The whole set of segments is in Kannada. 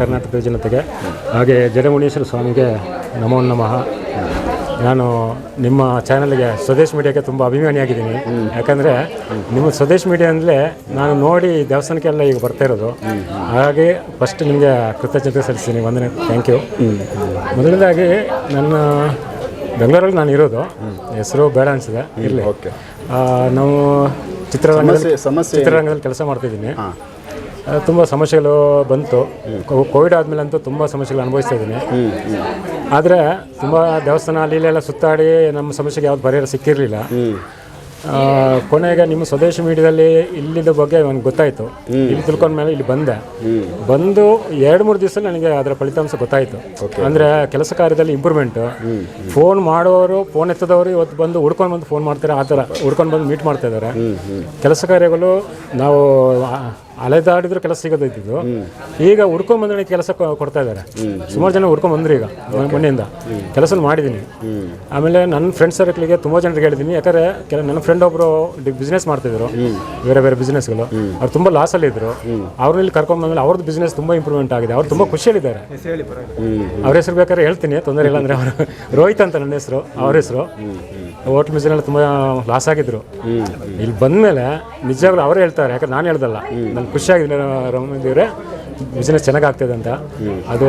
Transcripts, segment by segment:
ಕರ್ನಾಟಕದ ಜನತೆಗೆ ಹಾಗೆ ಜಡಮುನೀಶ್ವರ ಸ್ವಾಮಿಗೆ ನಮೋ ನಮಃ. ನಾನು ನಿಮ್ಮ ಚಾನಲ್ಗೆ ಸ್ವದೇಶ್ ಮೀಡಿಯಾಗೆ ತುಂಬ ಅಭಿಮಾನಿಯಾಗಿದ್ದೀನಿ ಯಾಕಂದರೆ ನಿಮ್ಮ ಸ್ವದೇಶ್ ಮೀಡಿಯಾ ಅಂದರೆ ನಾನು ನೋಡಿ ದೇವಸ್ಥಾನಕ್ಕೆಲ್ಲ ಈಗ ಬರ್ತಾ ಇರೋದು. ಹಾಗೆ ಫಸ್ಟ್ ನಿಮಗೆ ಕೃತಜ್ಞತೆ ಸಲ್ಲಿಸ್ತೀನಿ. ಒಂದನೇ ಥ್ಯಾಂಕ್ ಯು ಮೊದಲನೇದಾಗಿ ನನ್ನ ಬೆಂಗಳೂರಲ್ಲಿ ನಾನು ಇರೋದು. ಹೆಸರು ಬೇಡ ಅನಿಸಿದೆ. ಇರಲಿ. ಓಕೆ ನಾವು ಚಿತ್ರರಂಗದಲ್ಲಿ ಸಮಸ್ಯೆ ಚಿತ್ರರಂಗದಲ್ಲಿ ಕೆಲಸ ಮಾಡ್ತಿದ್ದೀನಿ. ತುಂಬ ಸಮಸ್ಯೆಗಳು ಬಂತು. ಕೋವಿಡ್ ಆದಮೇಲೆ ಅಂತೂ ತುಂಬ ಸಮಸ್ಯೆಗಳು ಅನುಭವಿಸ್ತಾ ಇದ್ದೀನಿ. ಆದರೆ ತುಂಬ ದೇವಸ್ಥಾನ ಅಲ್ಲಿ ಇಲ್ಲೆಲ್ಲ ಸುತ್ತಾಡಿ ನಮ್ಮ ಸಮಸ್ಯೆಗೆ ಯಾವ್ದು ಪರಿಹಾರ ಸಿಕ್ಕಿರಲಿಲ್ಲ. ಕೊನೆಗೆ ನಿಮ್ಮ ಸ್ವದೇಶಿ ಮೀಡಿಯಾದಲ್ಲಿ ಇಲ್ಲಿದ್ದ ಬಗ್ಗೆ ನನಗೆ ಗೊತ್ತಾಯಿತು. ಇಲ್ಲಿ ತಿಳ್ಕೊಂಡ್ಮೇಲೆ ಇಲ್ಲಿ ಬಂದೆ. ಬಂದು ಎರಡು ಮೂರು ದಿವಸ ನನಗೆ ಅದರ ಫಲಿತಾಂಶ ಗೊತ್ತಾಯಿತು. ಅಂದರೆ ಕೆಲಸ ಕಾರ್ಯದಲ್ಲಿ ಇಂಪ್ರೂವ್ಮೆಂಟ್ ಫೋನ್ ಮಾಡೋರು ಫೋನ್ ಎತ್ತದವರು ಇವತ್ತು ಬಂದು ಹುಡ್ಕೊಂಡು ಬಂದು ಫೋನ್ ಮಾಡ್ತಾರೆ ಆ ಥರ ಹುಡ್ಕೊಂಡು ಬಂದು ಮೀಟ್ ಮಾಡ್ತಾ ಇದ್ದಾರೆ. ಕೆಲಸ ಕಾರ್ಯಗಳು ನಾವು ಅಲೆದಾಡಿದ್ರು ಕೆಲಸ ಸಿಗೋದೈತಿದ್ದು ಈಗ ಹುಡ್ಕೊಂಡ್ ಬಂದ್ರೆ ಕೆಲಸ ಕೊಡ್ತಾ ಇದ್ದಾರೆ. ಸುಮಾರು ಜನ ಹುಡ್ಕೊಂಡ್ ಬಂದ್ರು ಈಗ ಮನೆಯಿಂದ ಮೊನ್ನೆಯಿಂದ. ಕೆಲಸ ಮಾಡಿದ್ದೀನಿ. ಆಮೇಲೆ ನನ್ನ ಫ್ರೆಂಡ್ ಸರ್ಕಲ್ಗೆ ತುಂಬ ಜನರಿಗೆ ಹೇಳಿದ್ದೀನಿ. ಯಾಕಂದ್ರೆ ಕೆಲ ನನ್ನ ಫ್ರೆಂಡ್ ಒಬ್ಬರು ಬಿಸ್ನೆಸ್ ಮಾಡ್ತಿದ್ರು. ಬೇರೆ ಬೇರೆ ಬಿಸ್ನೆಸ್ಗಳು ಅವ್ರು ತುಂಬ ಲಾಸಲ್ಲಿ ಇದ್ರು. ಅವ್ರಲ್ಲಿ ಇಲ್ಲಿ ಅವ್ರದ್ದು ಬಿಸ್ನೆಸ್ ತುಂಬ ಇಂಪ್ರೂವ್ಮೆಂಟ್ ಆಗಿದೆ. ಅವ್ರು ತುಂಬ ಖುಷಿಯಲ್ಲಿದ್ದಾರೆ. ಅವ್ರ ಹೆಸರು ಬೇಕಾದ್ರೆ ಹೇಳ್ತೀನಿ. ತೊಂದರೆ ಇಲ್ಲ ಅಂದ್ರೆ ಅವರು ರೋಹಿತ್ ಅಂತ ನನ್ನ ಹೆಸರು. ಅವ್ರ ಹೆಸರು. ಹೋಟ್ಲ್ ಬಿಸ್ನೆಸ್ ತುಂಬ ಲಾಸ್ ಆಗಿದ್ರು. ಇಲ್ಲಿ ಬಂದಮೇಲೆ ನಿಜವಾಗ್ಲೂ ಅವರೇ ಹೇಳ್ತಾರೆ ಯಾಕಂದ್ರೆ ನಾನು ಹೇಳ್ದಲ್ಲ. ನನ್ಗೆ ಖುಷಿಯಾಗಿದೆ ರಮೇಂದ್ರೆ ಬಿಸ್ನೆಸ್ ಚೆನ್ನಾಗಿ ಆಗ್ತಿದೆ ಅಂತ. ಅದು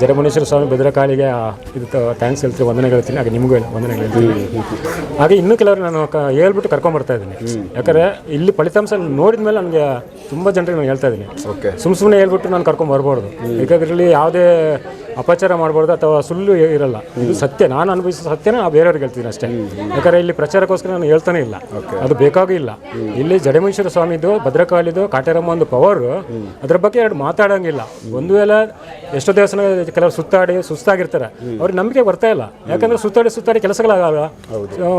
ಜರಮುನೇಶ್ವರ ಸ್ವಾಮಿ ಭದ್ರಕಾಳಿಗೆ ಇದು ಥ್ಯಾಂಕ್ಸ್ ಹೇಳ್ತೀನಿ ವಂದನೆ ಹೇಳ್ತೀನಿ. ಹಾಗೆ ನಿಮಗೂ ಹೇಳಿ- ವಂದನೆಗಳು ಹೇಳ್ತೀನಿ. ಹಾಗೆ ಇನ್ನೂ ಕೆಲವರು ನಾನು ಹೇಳ್ಬಿಟ್ಟು ಕರ್ಕೊಂಬರ್ತಾ ಇದ್ದೀನಿ. ಯಾಕಂದರೆ ಇಲ್ಲಿ ಫಲಿತಾಂಶ ನೋಡಿದ ಮೇಲೆ ನನಗೆ ತುಂಬ ಜನರಿಗೆ ನಾನು ಹೇಳ್ತಾ ಇದ್ದೀನಿ. ಓಕೆ ಸುಮ್ ಸುಮ್ಮನೆ ಹೇಳ್ಬಿಟ್ಟು ನಾನು ಕರ್ಕೊಂಡ್ ಬರ್ಬಾರ್ದು. ಯಾಕಂದ್ರೆ ಇಲ್ಲಿ ಯಾವುದೇ ಅಪಚಾರ ಮಾಡಬಾರ್ದು ಅಥವಾ ಸುಳ್ಳು ಇರಲ್ಲ. ಇದು ಸತ್ಯ. ನಾನು ಅನುಭವಿಸಿದ ಸತ್ಯನ ಬೇರೆಯವ್ರಿಗೆ ಹೇಳ್ತೀನಿ ಅಷ್ಟೇ. ಯಾಕಂದ್ರೆ ಇಲ್ಲಿ ಪ್ರಚಾರಕ್ಕೋಸ್ಕರ ನಾನು ಹೇಳ್ತಾನೆ ಇಲ್ಲ. ಅದು ಬೇಕಾಗೂ ಇಲ್ಲ ಇಲ್ಲಿ ಜಡಮೇಶ್ವರ ಸ್ವಾಮಿದು ಭದ್ರಕಾಳಿದು ಕಾಟೇರಮ್ಮ ಒಂದು ಪವರ್ ಅದ್ರ ಬಗ್ಗೆ ಎರಡು ಮಾತಾಡೋಂಗಿಲ್ಲ. ಒಂದು ವೇಳೆ ಎಷ್ಟೋ ದೇವಸ್ಥಾನ ಕೆಲವರು ಸುತ್ತಾಡಿ ಸುಸ್ತಾಗಿರ್ತಾರೆ. ಅವ್ರಿಗೆ ನಂಬಿಕೆ ಬರ್ತಾ ಇಲ್ಲ. ಯಾಕಂದ್ರೆ ಸುತ್ತಾಡಿ ಸುತ್ತಾಡಿ ಕೆಲಸಗಳಾಗಲ್ಲ.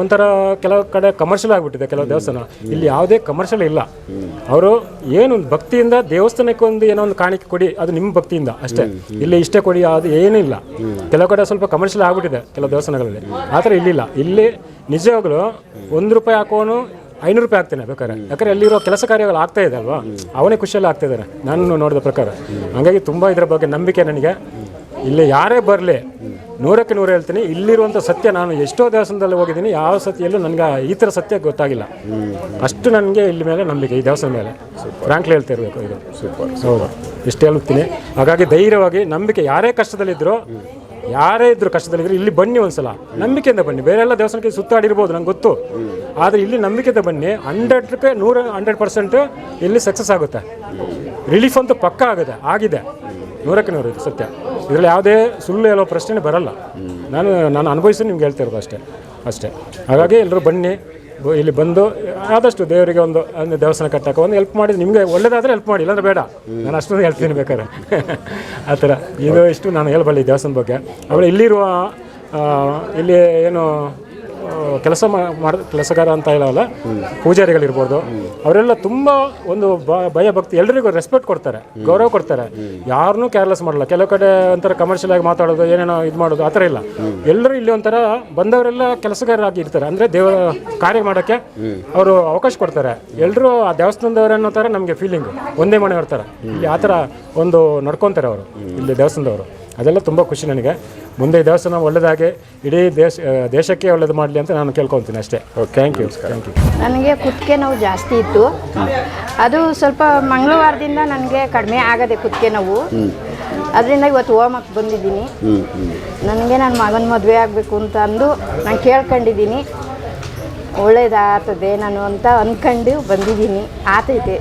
ಒಂಥರ ಕೆಲವು ಕಡೆ ಕಮರ್ಷಿಯಲ್ ಆಗಿಬಿಟ್ಟಿದೆ ಕೆಲವು ದೇವಸ್ಥಾನ. ಇಲ್ಲಿ ಯಾವುದೇ ಕಮರ್ಷಿಯಲ್ ಇಲ್ಲ. ಅವರು ಏನು ಭಕ್ತಿಯಿಂದ ದೇವಸ್ಥಾನಕ್ಕೆ ಒಂದು ಏನೋ ಒಂದು ಕಾಣಿಕೆ ಕೊಡಿ ಅದು ನಿಮ್ಮ ಭಕ್ತಿಯಿಂದ ಅಷ್ಟೇ. ಇಲ್ಲಿ ಇಷ್ಟೇ ಕೊಡಿ ಅದು ಏನೂ ಇಲ್ಲ ಕೆಲವು ಕಡೆ ಸ್ವಲ್ಪ ಕಮರ್ಷಿಯಲ್ ಆಗ್ಬಿಟ್ಟಿದೆ, ಕೆಲವು ದೇವಸ್ಥಾನಗಳಲ್ಲಿ. ಆ ಥರ ಇಲ್ಲಿಲ್ಲ. ಇಲ್ಲಿ ನಿಜವಾಗ್ಲೂ ಒಂದು ರೂಪಾಯಿ ಹಾಕೋನು ಐನೂರು ರೂಪಾಯಿ ಆಗ್ತೇನೆ ಬೇಕಾದ್ರೆ. ಯಾಕಂದ್ರೆ ಅಲ್ಲಿರೋ ಕೆಲಸ ಕಾರ್ಯಗಳು ಆಗ್ತಾ ಇದೆ ಅಲ್ವಾ? ಅವನೇ ಖುಷಿಯಲ್ಲಿ ಆಗ್ತಾ ಇದ್ದಾರೆ. ನಾನು ನೋಡಿದ ಪ್ರಕಾರ. ಹಾಗಾಗಿ ತುಂಬ ಇದರ ಬಗ್ಗೆ ನಂಬಿಕೆ ನನಗೆ. ಇಲ್ಲಿ ಯಾರೇ ಬರಲಿ ನೂರಕ್ಕೆ ನೂರು ಹೇಳ್ತೀನಿ. ಇಲ್ಲಿರುವಂಥ ಸತ್ಯ ನಾನು ಎಷ್ಟೋ ದೇವಸ್ಥಾನದಲ್ಲಿ ಹೋಗಿದ್ದೀನಿ. ಯಾವ ಸತ್ಯಲ್ಲೂ ನನಗೆ ಈ ಥರ ಸತ್ಯ ಗೊತ್ತಾಗಿಲ್ಲ. ಅಷ್ಟು ನನಗೆ ಇಲ್ಲಿ ಮೇಲೆ ನಂಬಿಕೆ ಈ ದೇವಸ್ಥಾನ ಮೇಲೆ. ಫ್ರಾಂಕ್ಲಿ ಹೇಳ್ತಾ ಇರಬೇಕು ಇದು. ಸೂಪರ್ ಹೌದು. ಇಷ್ಟು ಹೇಳುತ್ತೀನಿ. ಹಾಗಾಗಿ ಧೈರ್ಯವಾಗಿ ನಂಬಿಕೆ ಯಾರೇ ಕಷ್ಟದಲ್ಲಿದ್ದರೂ ಯಾರೇ ಇದ್ರು ಕಷ್ಟದಲ್ಲಿದ್ರು ಇಲ್ಲಿ ಬನ್ನಿ ಒಂದ್ಸಲ. ನಂಬಿಕೆಯಿಂದ ಬನ್ನಿ. ಬೇರೆ ಎಲ್ಲ ದೇವಸ್ಥಾನಕ್ಕೆ ಸುತ್ತಾಡಿರ್ಬೋದು ನಂಗೆ ಗೊತ್ತು. ಆದರೆ ಇಲ್ಲಿ ನಂಬಿಕೆಯಿಂದ ಬನ್ನಿ. ಹಂಡ್ರೆಡ್ಗೆ ನೂರ ಹಂಡ್ರೆಡ್ ಪರ್ಸೆಂಟ್ ಇಲ್ಲಿ ಸಕ್ಸಸ್ ಆಗುತ್ತೆ. ರಿಲೀಫ್ ಅಂತೂ ಪಕ್ಕ ಆಗುತ್ತೆ ಆಗಿದೆ. ನೂರಕ್ಕೆ ನೂರು ಇದು ಸತ್ಯ. ಇದರಲ್ಲಿ ಯಾವುದೇ ಸುಳ್ಳು ಹೇಳೋ ಪ್ರಶ್ನೆ ಬರಲ್ಲ. ನಾನು ನಾನು ಅನುಭವಿಸಿ ನಿಮ್ಗೆ ಹೇಳ್ತಾ ಇರೋದು ಅಷ್ಟೇ ಅಷ್ಟೇ. ಹಾಗಾಗಿ ಎಲ್ಲರೂ ಬನ್ನಿ ಇಲ್ಲಿ ಬಂದು, ಆದಷ್ಟು ದೇವರಿಗೆ ಒಂದು ಒಂದು ದೇವಸ್ಥಾನ ಕಟ್ಟಕ್ಕೆ ಒಂದು ಹೆಲ್ಪ್ ಮಾಡಿ, ನಿಮಗೆ ಒಳ್ಳೇದಾದರೆ ಹೆಲ್ಪ್ ಮಾಡಿ, ಇಲ್ಲಾಂದ್ರೆ ಬೇಡ. ನಾನು ಅಷ್ಟೊಂದು ಹೇಳ್ತೀನಿ ಬೇಕಾದ್ರೆ. ಆ ಥರ. ಇದು ಇಷ್ಟು ನಾನು ಹೇಳ್ಬಲ್ಲೆ ಈ ದೇವಸ್ಥಾನ ಬಗ್ಗೆ. ಆಮೇಲೆ ಇಲ್ಲಿರುವ ಇಲ್ಲಿ ಏನು ಕೆಲಸ ಮಾಡ, ಕೆಲಸಗಾರ ಅಂತ ಹೇಳಲ್ಲ, ಪೂಜಾರಿಗಳಿರ್ಬೋದು. ಅವರೆಲ್ಲ ತುಂಬ ಒಂದು ಭಯ ಭಕ್ತಿ, ಎಲ್ರಿಗೂ ರೆಸ್ಪೆಕ್ಟ್ ಕೊಡ್ತಾರೆ, ಗೌರವ ಕೊಡ್ತಾರೆ. ಯಾರನ್ನೂ ಕೇರ್ಲೆಸ್ ಮಾಡಲ್ಲ. ಕೆಲವು ಕಡೆ ಒಂಥರ ಕಮರ್ಷಿಯಲ್ ಆಗಿ ಮಾತಾಡೋದು, ಏನೇನೋ ಇದು ಮಾಡೋದು, ಆ ಥರ ಇಲ್ಲ. ಎಲ್ಲರೂ ಇಲ್ಲಿ ಒಂಥರ ಬಂದವರೆಲ್ಲ ಕೆಲಸಗಾರರಾಗಿ ಇರ್ತಾರೆ. ಅಂದರೆ ದೇವ, ಕಾರ್ಯ ಮಾಡೋಕ್ಕೆ ಅವರು ಅವಕಾಶ ಕೊಡ್ತಾರೆ. ಎಲ್ಲರೂ ಆ ದೇವಸ್ಥಾನದವ್ರು ಅನ್ನೋ ಥರ ನಮಗೆ ಫೀಲಿಂಗ್ ಒಂದೇ ಮನೆ ಇರ್ತಾರೆ ಇಲ್ಲಿ ಆ ಥರ ಒಂದು ನಡ್ಕೊತಾರೆ ಅವರು, ಇಲ್ಲಿ ದೇವಸ್ಥಾನದವರು. ಅದೆಲ್ಲ ತುಂಬ ಖುಷಿ ನನಗೆ. ಮುಂದೆ ಈ ದೇವಸ್ಥಾನ ಒಳ್ಳೆದಾಗೆ ಇಡೀ ದೇಶ ದೇಶಕ್ಕೆ ಒಳ್ಳೇದು ಮಾಡಲಿ ಅಂತ ನಾನು ಕೇಳ್ಕೊತೀನಿ ಅಷ್ಟೇ. ಥ್ಯಾಂಕ್ ಯು ಥ್ಯಾಂಕ್ ಯು ನನಗೆ ಕುತ್ತಿಗೆ ನೋವು ಜಾಸ್ತಿ ಇತ್ತು. ಅದು ಸ್ವಲ್ಪ ಮಂಗಳವಾರದಿಂದ ನನಗೆ ಕಡಿಮೆ ಆಗದೆ ಕುತ್ತಿಗೆ ನೋವು. ಅದರಿಂದ ಇವತ್ತು ಹೋಮಕ್ಕೆ ಬಂದಿದ್ದೀನಿ. ನನಗೆ ನನ್ನ ಮಗನ ಮದುವೆ ಆಗಬೇಕು ಅಂತ ಅಂದು ನಾನು ಕೇಳ್ಕೊಂಡಿದ್ದೀನಿ. ಒಳ್ಳೇದಾಗ್ತದೆ ನಾನು ಅಂತ ಅಂದ್ಕೊಂಡು ಬಂದಿದ್ದೀನಿ. ಆತೈತೆ.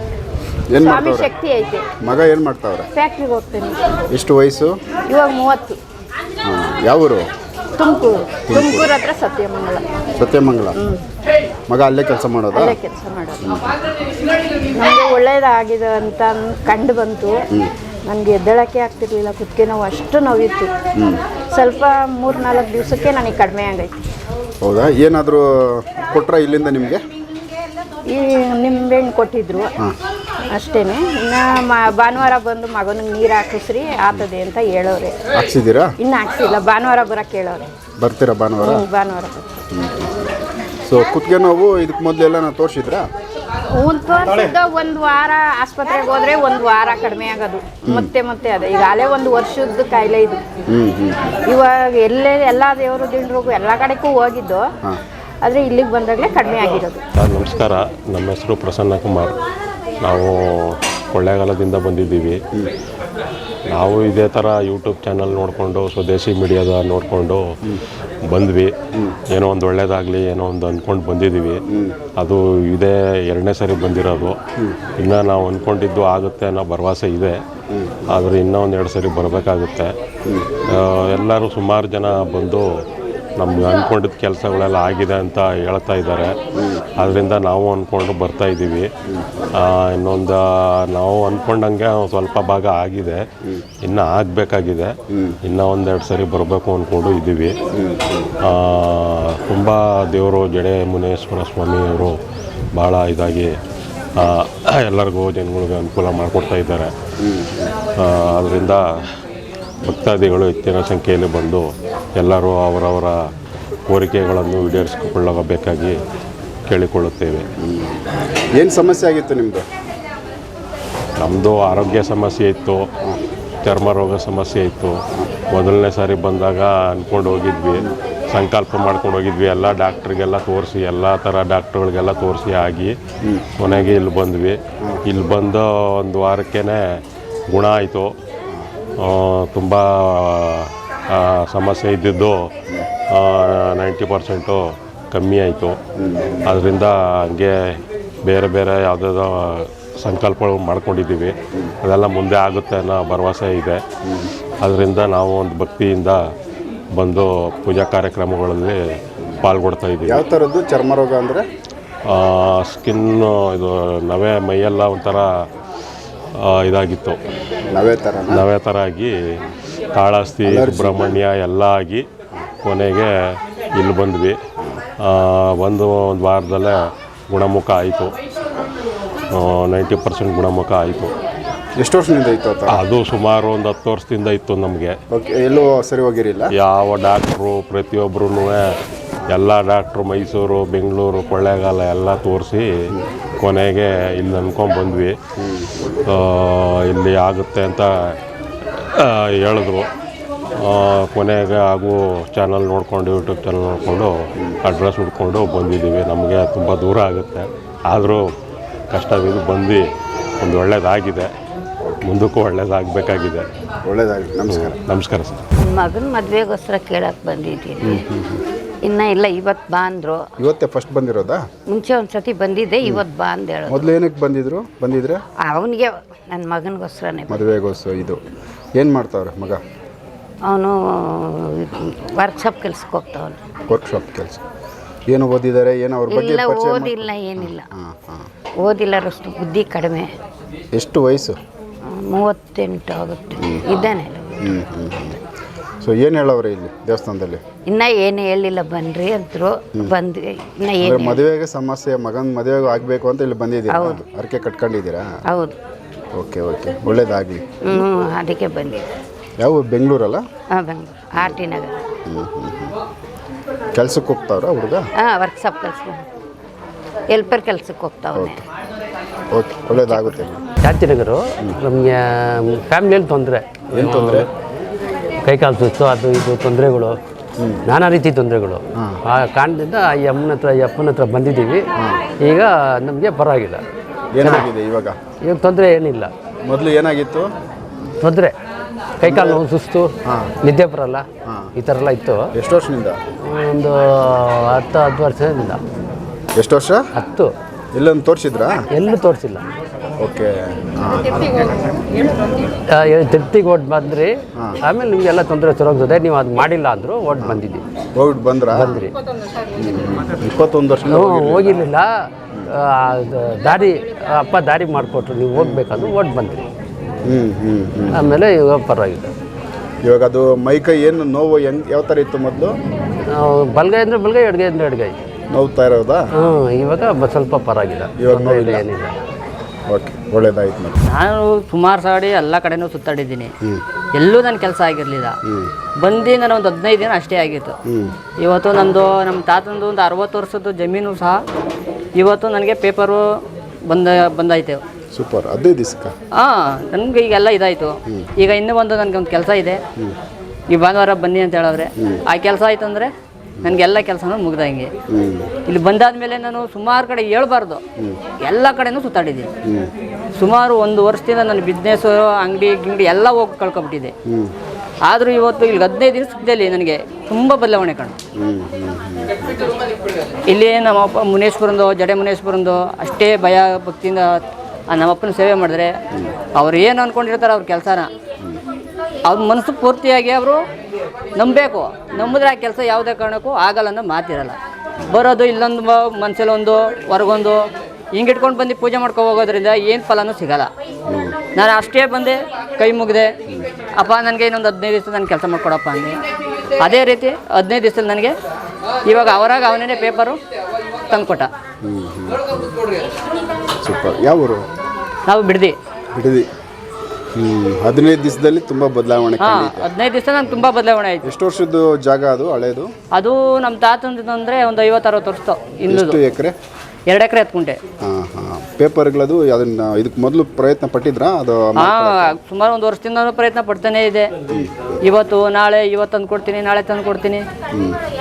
ಏನ್ ಸ್ವಾಮಿ ಶಕ್ತಿ ಐತೆ. ಮಗ ಏನು ಮಾಡ್ತಾವ್ರೆ? ಫ್ಯಾಕ್ಟ್ರಿಗೆ ಹೋಗ್ತೇನೆ. ಎಷ್ಟು ವಯಸ್ಸು? ಇವಾಗ ಮೂವತ್ತು. ಹಾಂ ಯಾವ ಊರು ತುಮಕೂರು. ತುಮಕೂರು ಹತ್ರ ಸತ್ಯಮಂಗಲ. ಸತ್ಯಮಂಗಲ. ಮಗ ಅಲ್ಲೇ ಕೆಲಸ ಮಾಡೋದಾ? ಅಲ್ಲೇ ಕೆಲಸ ಮಾಡೋದು. ನಮಗೆ ಒಳ್ಳೇದಾಗಿದೆ ಅಂತ ಕಂಡು ಬಂತು. ನನಗೆ ಎದ್ದಳಕ್ಕೆ ಆಗ್ತಿರ್ಲಿಲ್ಲ. ಕುತ್ತಿಗೆ ನೋವು ಅಷ್ಟು ನೋವಿತ್ತು. ಸ್ವಲ್ಪ ಮೂರು ನಾಲ್ಕು ದಿವಸಕ್ಕೆ ನನಗೆ ಕಡಿಮೆ ಆಗೈತಿ. ಹೌದಾ? ಏನಾದರೂ ಕೊಟ್ರ ಇಲ್ಲಿಂದ ನಿಮಗೆ? ಈ ನಿಂಬೆಹಣ್ಣು ಕೊಟ್ಟಿದ್ರು. ಅಷ್ಟೇ ಇನ್ನು ಮ ಭಾನುವಾರ ಬಂದು ಮಗನಿಗೆ ನೀರು ಹಾಕಿಸ್ರಿ ಆತದೆ ಅಂತ ಹೇಳೋರೆ. ಹಾಕ್ಸಿದ್ದೀರಾ? ಇನ್ನು ಹಾಕ್ಸಿಲ್ಲ ಭಾನುವಾರ ಬರೋಕ್ಕೆ ಹೇಳೋರೆ. ಬರ್ತೀರಾ ಭಾನುವಾರ? ಹ್ಞೂ ಭಾನುವಾರ ಸೊ ಕುತ್ತಿಗೆ ನೋವು ಇದಕ್ಕೆ ಮೊದಲೆಲ್ಲ ನಾವು ತೋರಿಸಿದ್ರಾ? ಒಂದು ತೋರಿಸಿದ್ದ ಒಂದು ವಾರ ಆಸ್ಪತ್ರೆಗೆ ಹೋದ್ರೆ ಒಂದು ವಾರ ಕಡಿಮೆ ಆಗೋದು. ಮತ್ತೆ ಮತ್ತೆ ಅದೇ ಈಗ ಅಲ್ಲೇ ಒಂದು ವರ್ಷದ ಕಾಯಿಲೆ ಇದು. ಹ್ಞೂ ಹ್ಞೂ ಇವಾಗ ಎಲ್ಲೇ ಎಲ್ಲ ದೇವರು ದಿಂಡ್ರಿಗೂ ಎಲ್ಲ ಕಡೆಗೂ ಹೋಗಿದ್ದು. ಆದರೆ ಇಲ್ಲಿಗೆ ಬಂದಾಗಲೇ ಕಡಿಮೆ ಆಗಿರೋದು. ಸರ್ ನಮಸ್ಕಾರ. ನಮ್ಮ ಹೆಸರು ಪ್ರಸನ್ನ ಕುಮಾರ್. ನಾವು ಕೊಳ್ಳೇಗಾಲದಿಂದ ಬಂದಿದ್ದೀವಿ. ನಾವು ಇದೇ ಥರ ಯೂಟ್ಯೂಬ್ ಚಾನಲ್ ನೋಡಿಕೊಂಡು, ಸ್ವದೇಶಿ ಮೀಡಿಯಾದ ನೋಡಿಕೊಂಡು ಬಂದ್ವಿ. ಏನೋ ಒಂದು ಒಳ್ಳೇದಾಗಲಿ, ಏನೋ ಒಂದು ಅಂದ್ಕೊಂಡು ಬಂದಿದ್ದೀವಿ. ಅದು ಇದೇ ಎರಡನೇ ಸರಿ ಬಂದಿರೋದು. ಇನ್ನು ನಾವು ಅಂದ್ಕೊಂಡಿದ್ದು ಆಗುತ್ತೆ ಅನ್ನೋ ಭರವಸೆ ಇದೆ. ಆದರೆ ಇನ್ನೂ ಒಂದು ಎರಡು ಸರಿ ಬರಬೇಕಾಗುತ್ತೆ. ಎಲ್ಲರೂ ಸುಮಾರು ಜನ ಬಂದು ನಮ್ಗೆ ಅಂದ್ಕೊಂಡಿದ್ದ ಕೆಲಸಗಳೆಲ್ಲ ಆಗಿದೆ ಅಂತ ಹೇಳ್ತಾ ಇದ್ದಾರೆ. ಅದರಿಂದ ನಾವು ಅಂದ್ಕೊಂಡು ಬರ್ತಾ ಇದ್ದೀವಿ. ಇನ್ನೊಂದು, ನಾವು ಅಂದ್ಕೊಂಡಂಗೆ ಸ್ವಲ್ಪ ಭಾಗ ಆಗಿದೆ. ಇನ್ನೂ ಆಗಬೇಕಾಗಿದೆ. ಇನ್ನೂ ಒಂದೆರಡು ಸರಿ ಬರಬೇಕು ಅಂದ್ಕೊಂಡು ಇದ್ದೀವಿ. ತುಂಬ ದೇವರು, ಜಡೆ ಮುನೇಶ್ವರ ಸ್ವಾಮಿಯವರು ಭಾಳ ಇದಾಗಿ ಎಲ್ಲರಿಗೂ, ಜನಗಳಿಗೆ ಅನುಕೂಲ ಮಾಡಿಕೊಡ್ತಾ ಇದ್ದಾರೆ. ಅದರಿಂದ ಭಕ್ತಾದಿಗಳು ಹೆಚ್ಚಿನ ಸಂಖ್ಯೆಯಲ್ಲಿ ಬಂದು ಎಲ್ಲರೂ ಅವರವರ ಕೋರಿಕೆಗಳನ್ನು ಈಡೇರಿಸಿಕೊಳ್ಳಬೇಕಾಗಿ ಕೇಳಿಕೊಳ್ಳುತ್ತೇವೆ. ಏನು ಸಮಸ್ಯೆ ಆಗಿತ್ತು ನಿಮ್ಮದು ನಮ್ಮದು ಆರೋಗ್ಯ ಸಮಸ್ಯೆ ಇತ್ತು ಚರ್ಮ ರೋಗ ಸಮಸ್ಯೆ ಇತ್ತು. ಮೊದಲನೇ ಸಾರಿ ಬಂದಾಗ ಅಂದ್ಕೊಂಡು ಹೋಗಿದ್ವಿ ಸಂಕಲ್ಪ ಮಾಡ್ಕೊಂಡು ಹೋಗಿದ್ವಿ ಎಲ್ಲ ಡಾಕ್ಟ್ರಿಗೆಲ್ಲ ತೋರಿಸಿ ಎಲ್ಲ ಥರ ಡಾಕ್ಟ್ರುಗಳಿಗೆಲ್ಲ ತೋರಿಸಿ ಆಗಿ ಕೊನೆಗೆ ಇಲ್ಲಿ ಬಂದ್ವಿ. ಇಲ್ಲಿ ಬಂದು ಒಂದು ವಾರಕ್ಕೇ ಗುಣ ಆಯಿತು. ತುಂಬ ಸಮಸ್ಯೆ ಇದ್ದಿದ್ದು ನೈಂಟಿ ಪರ್ಸೆಂಟು ಕಮ್ಮಿ ಆಯಿತು. ಅದರಿಂದ ಹಂಗೆ ಬೇರೆ ಬೇರೆ ಯಾವುದಾದ್ರು ಸಂಕಲ್ಪಗಳು ಮಾಡ್ಕೊಂಡಿದ್ದೀವಿ. ಅದೆಲ್ಲ ಮುಂದೆ ಆಗುತ್ತೆ ಅನ್ನೋ ಭರವಸೆ ಇದೆ. ಅದರಿಂದ ನಾವು ಒಂದು ಭಕ್ತಿಯಿಂದ ಬಂದು ಪೂಜಾ ಕಾರ್ಯಕ್ರಮಗಳಲ್ಲಿ ಪಾಲ್ಗೊಳ್ತಾ ಇದ್ದೀವಿ. ಯಾವ ಥರದ್ದು ಚರ್ಮ ರೋಗ ಅಂದರೆ ಸ್ಕಿನ್ ಇದು ನವೆ ಮೈಯೆಲ್ಲ ಒಂಥರ ಇದಾಗಿತ್ತು. ನಾವೇ ಥರ ನವೆ ಥರ ಆಗಿ ಕಾಳಾಸ್ತಿ ಸುಬ್ರಹ್ಮಣ್ಯ ಎಲ್ಲ ಆಗಿ ಕೊನೆಗೆ ಇಲ್ಲಿ ಬಂದ್ವಿ. ಒಂದು ಒಂದು ವಾರದಲ್ಲೇ ಗುಣಮುಖ ಆಯಿತು. ನೈಂಟಿ ಪರ್ಸೆಂಟ್ ಗುಣಮುಖ ಆಯಿತು. ಎಷ್ಟು ವರ್ಷದಿಂದ ಇತ್ತು ಅದು ಸುಮಾರು ಒಂದು ಹತ್ತು ವರ್ಷದಿಂದ ಇತ್ತು ನಮಗೆ. ಎಲ್ಲೂ ಸರಿ ಹೋಗಿರಲಿಲ್ಲ ಯಾವ ಡಾಕ್ಟ್ರು ಪ್ರತಿಯೊಬ್ಬರೂ ಎಲ್ಲ ಡಾಕ್ಟ್ರು ಮೈಸೂರು ಬೆಂಗಳೂರು ಕೊಳ್ಳೇಗಾಲ ಎಲ್ಲ ತೋರಿಸಿ ಕೊನೆಗೆ ಇಲ್ಲಿ ಅನ್ಕೊಂಡು ಬಂದ್ವಿ. ಆ, ಇಲ್ಲಿ ಆಗುತ್ತೆ ಅಂತ ಹೇಳಿದ್ರು. ಆ, ಕೊನೆಗೆ ಹಾಗೂ ಚಾನಲ್ ನೋಡಿಕೊಂಡು ಯೂಟ್ಯೂಬ್ ಚಾನಲ್ ನೋಡಿಕೊಂಡು ಅಡ್ರೆಸ್ ಹುಡ್ಕೊಂಡು ಬಂದಿದ್ದೀವಿ. ನಮಗೆ ತುಂಬ ದೂರ ಆಗುತ್ತೆ. ಆದರೂ ಕಷ್ಟವಿದ್ದು ಬಂದು ಒಂದು ಒಳ್ಳೇದಾಗಿದೆ. ಮುಂದಕ್ಕೂ ಒಳ್ಳೇದಾಗಬೇಕಾಗಿದೆ. ಒಳ್ಳೇದಾಗಿದೆ ನಮಸ್ಕಾರ. ನಮಸ್ಕಾರ ಸರ್. ಮಗನ ಮದುವೆಗೋಸ್ಕರ ಕೇಳಕ್ಕೆ ಬಂದಿದ್ದೀನಿ ಇನ್ನು ಇಲ್ಲ ಇವತ್ತು ಬಾ ಅಂದರು. ಇವತ್ತೇ ಫಸ್ಟ್ ಬಂದಿರೋದಾ? ಮುಂಚೆ ಒಂದು ಸತಿ ಬಂದಿದ್ದೆ ಇವತ್ತು ಬಾ ಅಂತ ಹೇಳೋದು. ಮೊದಲು ಏನಕ್ಕೆ ಬಂದಿದ್ರು? ಬಂದಿದ್ರೆ? ಅವನಿಗೆ ನನ್ನ ಮಗನಿಗೋಸ್ಕರನೇ ಮದುವೆಗೋಸ್ಕರ ಇದು. ಏನು ಮಾಡ್ತಾವ್ರೆ ಮಗ? ಅವನು ವರ್ಕ್ಶಾಪ್ ಕೆಲ್ಸಕ್ಕೆ ಹೋಗ್ತಾವನು. ವರ್ಕ್ಶಾಪ್ ಕೆಲಸ. ಏನು ಓದಿದ್ದಾರೆ ಏನು ಅವ್ರ ಬಗ್ಗೆ ಇಲ್ಲ ಪರಿಚಯ ಮಾಡಿ ಓದಿಲ್ಲ ಏನಿಲ್ಲ. ಹಾಂ ಹಾಂ. ಓದಿಲ್ಲರಷ್ಟು ಬುದ್ಧಿ ಕಡಿಮೆ. ಎಷ್ಟು ವಯಸ್ಸು? ಮೂವತ್ತೆಂಟು ಆಗುತ್ತೆ. ಇದ್ದಾನೆ. ಹ್ಞೂ ಹ್ಞೂ ಹ್ಞೂ ಸೊ ಏನು ಹೇಳವ್ರೆ ಇಲ್ಲಿ ದೇವಸ್ಥಾನದಲ್ಲಿ? ಇನ್ನ ಏನು ಹೇಳಿಲ್ಲ ಬನ್ರಿ ಅಂತರು. ಬಂದ್ವಿ ಇನ್ನ ಅಂದರೆ ಮದುವೆಗೆ ಸಮಸ್ಯೆ ಮಗನ ಮದುವೆಗೆ ಆಗಬೇಕು ಅಂತ ಇಲ್ಲಿ ಬಂದಿದ್ದೀರಾ? ಅರ್ಕೆ ಕಟ್ಕೊಂಡಿದ್ದೀರಾ? ಹೌದು. Okay okay. ಒಳ್ಳೇದಾಗಲಿ. ಹ್ಞೂ ಅದಕ್ಕೆ ಬಂದಿದ್ದೆ. ಯಾವ? ಬೆಂಗಳೂರಲ್ಲ? ಹಾಂ ಬೆಂಗಳೂರು. ಆರ್ ಟಿ ನಗರ ಕೆಲ್ಸಕ್ಕೆ ಹೋಗ್ತಾವ್ರ ಹುಡುಗ? ಹಾಂ ವರ್ಕ್ಶಾಪ್ ಕೆಲ್ಸಕ್ಕೆ ಎಲ್ಪರ್ ಕೆಲ್ಸಕ್ಕೆ ಹೋಗ್ತಾವನೆ. ಓಕೆ. ಒಳ್ಳೇದಾಗುತ್ತೆ. ಶಾಂತಿನಗರು ನಮಗೆ ಫ್ಯಾಮಿಲಿಯಲ್ಲಿ ತೊಂದರೆ. ಏನು ತೊಂದರೆ? ಕೈಕಾಲು ಸುಸ್ತು ಅದು ಇದು ತೊಂದರೆಗಳು ನಾನಾ ರೀತಿ ತೊಂದರೆಗಳು. ಆ ಕಾರಣದಿಂದ ಈ ಅಮ್ಮನ ಹತ್ರ ಈ ಅಪ್ಪನ ಹತ್ರ ಬಂದಿದ್ದೀವಿ. ಈಗ ನಮಗೆ ಪರವಾಗಿಲ್ಲ. ಏನಾಗಿದೆ ಇವಾಗ? ಈಗ ತೊಂದರೆ ಏನಿಲ್ಲ. ಮೊದಲು ಏನಾಗಿತ್ತು? ತೊಂದರೆ. ಕೈಕಾಲು ನೋವು ಸುಸ್ತು ನಿದ್ದೆ ಬರಲ್ಲ. ಈ ಥರ ಎಲ್ಲ ಇತ್ತು. ಎಷ್ಟು ವರ್ಷದಿಂದ? ಒಂದು ಹತ್ತು ಹತ್ತು ವರ್ಷದಿಂದ. ಎಷ್ಟು ವರ್ಷ? ಹತ್ತು. ಎಲ್ಲೊಂದು ತೋರಿಸಿದ್ರಾ? ಎಲ್ಲೂ ತೋರಿಸಿಲ್ಲ. ಓಕೆ. ಹಾಂ ತಿರ್ತಿಗೆ ಓಟ್ ಬಂದ್ರಿ. ಆಮೇಲೆ ನಿಮಗೆಲ್ಲ ತೊಂದರೆ ಸರೋಗ್ತದೆ ನೀವು ಅದು ಮಾಡಿಲ್ಲ ಅಂದ್ರು ಓಟ್ ಬಂದಿದ್ದೀವಿ ಹೋಗ್ಬಿಟ್ಟು ಬಂದ್ರ? ಬಂದ್ರಿ. ಇಪ್ಪತ್ತೊಂದು ವರ್ಷ ನಾವು ಹೋಗಿರಲಿಲ್ಲ. ದಾರಿ ಅಪ್ಪ ದಾರಿ ಮಾಡಿಕೊಟ್ರು ನೀವು ಹೋಗ್ಬೇಕಂದ್ರೆ ಓಟ್ ಬಂದ್ರಿ. ಹ್ಞೂ ಹ್ಞೂ ಹ್ಞೂ ಆಮೇಲೆ ಇವಾಗ ಪರವಾಗಿಲ್ಲ. ಇವಾಗ ಅದು ಮೈಕೈ ಏನು ನೋವು ಹೆಂಗ್ ಯಾವ ಥರ ಇತ್ತು ಮೊದಲು? ಬಲ್ಗೈ ಅಂದ್ರೆ ಬಲ್ಗೈ ಎಡಗೈ ಅಂದರೆ ಎಡಗೈ. ನೋವ್ತಾ ಇರೋದಾ? ಹ್ಞೂ ಇವಾಗ ಸ್ವಲ್ಪ ಪರವಾಗಿಲ್ಲ. ಇವಾಗ ನೋವಿಲ್ಲ. ಏನಿಲ್ಲ. ಓಕೆ ಒಳ್ಳೇದಾಯ್ತು ನಾನು ಸುಮಾರು ಸಾರಿ ಎಲ್ಲ ಕಡೆನೂ ಸುತ್ತಾಡಿದ್ದೀನಿ. ಎಲ್ಲೂ ನನ್ನ ಕೆಲಸ ಆಗಿರಲಿಲ್ಲ. ಬಂದು ನಾನು ಒಂದು ಹದಿನೈದು ದಿನ ಅಷ್ಟೇ ಆಗಿತ್ತು. ಇವತ್ತು ನಂದು ನಮ್ಮ ತಾತಂದು ಒಂದು ಅರವತ್ತು ವರ್ಷದ ಜಮೀನು ಸಹ ಇವತ್ತು ನನಗೆ ಪೇಪರು ಬಂದ ಬಂದಾಯ್ತು. ಸೂಪರ್ ಅದೇ ದಿವಸಕ್ಕೆ? ಹಾಂ ನನಗೆ ಈಗೆಲ್ಲ ಇದಾಯಿತು. ಈಗ ಇನ್ನೂ ಒಂದು ನನಗೆ ಒಂದು ಕೆಲಸ ಇದೆ. ಈ ಭಾನುವಾರ ಬನ್ನಿ ಅಂತ ಹೇಳಿದ್ರೆ ಆ ಕೆಲಸ ಆಯ್ತು ಅಂದರೆ ನನಗೆಲ್ಲ ಕೆಲಸನೂ ಮುಗ್ದಂಗೆ. ಇಲ್ಲಿ ಇಲ್ಲಿ ಬಂದಾದ್ಮೇಲೆ ನಾನು ಸುಮಾರು ಕಡೆ ಹೇಳ್ಬಾರ್ದು. ಎಲ್ಲ ಕಡೆನೂ ಸುತ್ತಾಡಿದ್ದೀನಿ. ಸುಮಾರು ಒಂದು ವರ್ಷದಿಂದ ನನ್ನ ಬಿಸ್ನೆಸ್ ಅಂಗಡಿ ಗಿಂಗಡಿ ಎಲ್ಲ ಹೋಗಿ ಕಳ್ಕೊಬಿಟ್ಟಿದೆ ಆದರೂ ಇವತ್ತು ಇಲ್ಲಿ ಹದಿನೈದು ದಿವಸದಲ್ಲಿ ನನಗೆ ತುಂಬ ಬದಲಾವಣೆ ಕಾಣು ಇಲ್ಲಿ ನಮ್ಮಪ್ಪ ಮುನೇಶ್ವರಂದು ಜಡೆ ಮುನೇಶ್ವರಂದು ಅಷ್ಟೇ ಭಯ ಭಕ್ತಿಯಿಂದ ನಮ್ಮಪ್ಪನ ಸೇವೆ ಮಾಡಿದ್ರೆ ಅವ್ರು ಏನು ಅಂದ್ಕೊಂಡಿರ್ತಾರೆ ಅವ್ರ ಕೆಲಸನ. ಅವ್ರ ಮನಸ್ಸು ಪೂರ್ತಿಯಾಗಿ ಅವರು ನಂಬಬೇಕು. ನಂಬಿದ್ರೆ ಆ ಕೆಲಸ ಯಾವುದೇ ಕಾರಣಕ್ಕೂ ಆಗಲ್ಲ ಅನ್ನೋ ಮಾತಿರಲ್ಲ. ಬರೋದು ಇಲ್ಲೊಂದು ಮನಸ್ಸಲ್ಲೊಂದು ಮನ್ಸಲ್ಲಿ ಒಂದು ಹೊರಗೊಂದು ಹಿಂಗೆ ಇಟ್ಕೊಂಡು ಬಂದು ಪೂಜೆ ಮಾಡ್ಕೊ ಹೋಗೋದ್ರಿಂದ ಏನು ಫಲನೂ ಸಿಗಲ್ಲ. ನಾನು ಅಷ್ಟೇ ಬಂದೆ ಕೈ ಮುಗಿದೆ ಅಪ್ಪ ನನಗೆ ಇನ್ನೊಂದು ಹದಿನೈದು ದಿವಸ ನಾನು ಕೆಲಸ ಮಾಡ್ಕೊಡಪ್ಪ ಅಂದೆ. ಅದೇ ರೀತಿ ಹದಿನೈದು ದಿವಸದಲ್ಲಿ ನನಗೆ ಇವಾಗ ಅವರಾಗ ಅವನೇ ಪೇಪರು ತಂದ್ಕೊಟ್ಟ. ಸೂಪರ್. ಯಾವ ಊರು ನಾವು ಬಿಡ್ದಿ. ಬಿಡದಿ. ಹದಿನೈದು ದಿವಸದಲ್ಲಿ ತುಂಬಾ ಬದಲಾವಣೆ ಹಾಂ ಹದಿನೈದು ದಿವಸ ನಂಗೆ ತುಂಬ ಬದಲಾವಣೆ ಆಯಿತು. ಎಷ್ಟು ವರ್ಷದ್ದು ಜಾಗ ಅದು ಹಳೇದು? ಅದು ನಮ್ಮ ತಾತಂದು ಅಂದರೆ ಒಂದು ಐವತ್ತು ಅರವತ್ತು ವರ್ಷದ್ದು ಇನ್ನೂದು ಎಷ್ಟು ಎಕರೆ? ಎರಡು ಎಕರೆ ಎತ್ಕೊಂಡೆ ಹಾಂ ಹಾಂ. ಪೇಪರ್ಗಳದು ಅದನ್ನ ಇದಕ್ಕೆ ಮೊದಲು ಪ್ರಯತ್ನ ಪಟ್ಟಿದ್ರಾ? ಅದು ಹಾಂ ಸುಮಾರು ಒಂದು ವರ್ಷದಿಂದ ಪ್ರಯತ್ನ ಪಡ್ತಾನೆ ಇದೆ. ಇವತ್ತು ನಾಳೆ ಇವತ್ತು ತಂದು ಕೊಡ್ತೀನಿ ನಾಳೆ ತಂದು ಕೊಡ್ತೀನಿ.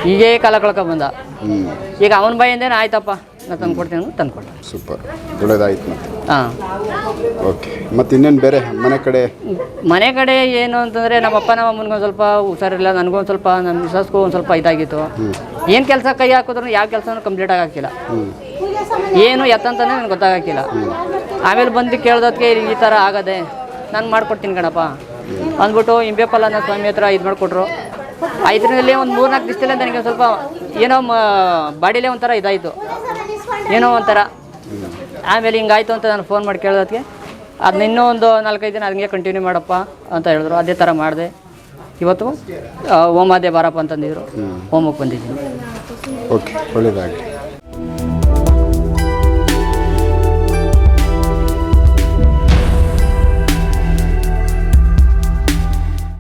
ಹೀಗೇ ಕಾಲ ಕಳ್ಕೊ ಬಂದ. ಹ್ಞೂ ಈಗ ಅವನ ಬಾಯಿಂದೇನೆ ಆಯ್ತಪ್ಪ? ನಾನು ತಂದು ಕೊಡ್ತೀನಿ ಅಂತ ತಂದು ಸೂಪರ್. ಒಳ್ಳೇದಾಯ್ತು ಮತ್ತೆ. ಹಾಂ. ಓಕೆ. ಮತ್ತೆ ಇನ್ನೇನು ಬೇರೆ? ಮನೆ ಕಡೆ? ಮನೆ ಕಡೆ ಏನು ಅಂತಂದರೆ ನಮ್ಮಪ್ಪ ನಮ್ಮ ಅಮ್ಮನಿಗೆ ಒಂದು ಸ್ವಲ್ಪ ಹುಷಾರಿಲ್ಲ ನನಗೂ ಒಂದು ಸ್ವಲ್ಪ ನನ್ನ ಮಿಸಸ್ಗೂ ಒಂದು ಸ್ವಲ್ಪ ಇದಾಗಿತ್ತು. ಏನು ಕೆಲಸ ಕೈ ಹಾಕಿದ್ರು ಯಾವ ಕೆಲಸನೂ ಕಂಪ್ಲೀಟ್ ಆಗಾಕಿಲ್ಲ ಏನು ಎತ್ತಂತಾನೆ ನನಗೆ ಗೊತ್ತಾಗಾಕಿಲ್ಲ ಆಮೇಲೆ ಬಂದು ಕೇಳ್ದಕ್ಕೆ ಈ ಥರ ಆಗದೆ ನಾನು ಮಾಡ್ಕೊಡ್ತೀನಿ ಕಣಪ್ಪ. ಅಂದ್ಬಿಟ್ಟು ಇಂಬೇಪಲ್ಲನ ಸ್ವಾಮಿ ಹತ್ರ ಇದು ಮಾಡಿಕೊಟ್ರು. ಐದರಲ್ಲಿ ಒಂದು ಮೂರ್ನಾಲ್ಕು ದಿವಸದಲ್ಲೇ ನನಗೆ ಸ್ವಲ್ಪ ಏನೋ ಬಾಡಿಲೇ ಒಂಥರ ಇದಾಯಿತು. ಏನೋ ಒಂಥರ. ಆಮೇಲೆ ಹಿಂಗಾಯ್ತು ಅಂತ ನಾನು ಫೋನ್ ಮಾಡಿ ಕೇಳೋದಕ್ಕೆ ಅದನ್ನ ಇನ್ನೂ ಒಂದು ನಾಲ್ಕೈದು ದಿನ ಹಂಗೆ ಕಂಟಿನ್ಯೂ ಮಾಡಪ್ಪ ಅಂತ ಹೇಳಿದ್ರು. ಅದೇ ಥರ ಮಾಡಿದೆ. ಇವತ್ತು ಓಮ್ ಹೋಮಾದೆ ಬಾರಪ್ಪ ಅಂತಂದಿದ್ರು ಹೋಮಕ್ಕೆ ಬಂದಿದ್ದೀನಿ. ಓಕೆ ಒಳ್ಳೇದಾಗಲಿ.